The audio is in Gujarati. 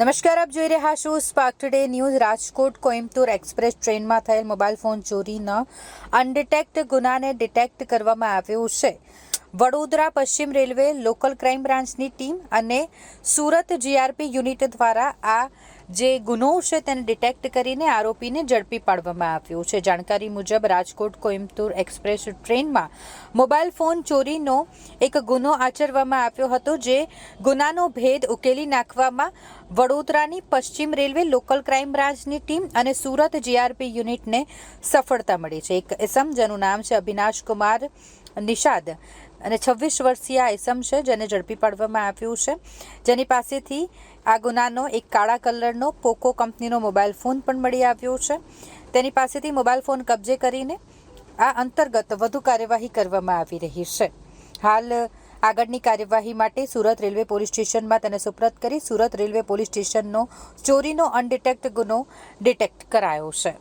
નમસ્કાર, આપ જોઈ રહ્યા છો Spark Today News Rajkot Coimbatore express ટ્રેનમાં થયેલ મોબાઈલ ફોન ચોરીના અનડિટેક્ટ ગુનાને ડિટેક્ટ કરવામાં આવ્યો છે. વડોદરા પશ્ચિમ રેલવે લોકલ ક્રાઇમ બ્રાન્ચની ટીમ અને સુરત જીઆરપી યુનિટ દ્વારા આ જે ગુનો છે તેને ડિટેક્ટ કરીને આરોપીને ઝડપી પાડવામાં આવ્યો છે. જાણકારી મુજબ રાજકોટ કોઇમ્બતુર એક્સપ્રેસ ટ્રેનમાં મોબાઈલ ફોન ચોરીનો એક ગુનો આચરવામાં આવ્યો હતો, જે ગુનાનો ભેદ ઉકેલી નાખવામાં વડોદરાની પશ્ચિમ રેલવે લોકલ ક્રાઇમ બ્રાન્ચની ટીમ અને સુરત જીઆરપી યુનિટને સફળતા મળી છે. એક એસમ, જેનું નામ છે અવિનાશ કુમાર નિષાદ અને છવ્વીસ વર્ષીય આઈસમ છે, જેને ઝડપી પાડવામાં આવ્યું છે. જેની પાસેથી આ ગુનાનો એક કાળા કલરનો પોકો કંપનીનો મોબાઈલ ફોન પણ મળી આવ્યો છે. તેની પાસેથી મોબાઈલ ફોન કબજે કરીને આ અંતર્ગત વધુ કાર્યવાહી કરવામાં આવી રહી છે. હાલ આગળની કાર્યવાહી માટે સુરત રેલવે પોલીસ સ્ટેશનમાં તેને સુપ્રત કરી સુરત રેલવે પોલીસ સ્ટેશનનો ચોરીનો અનડિટેક્ટ ગુનો ડિટેક્ટ કરાયો છે.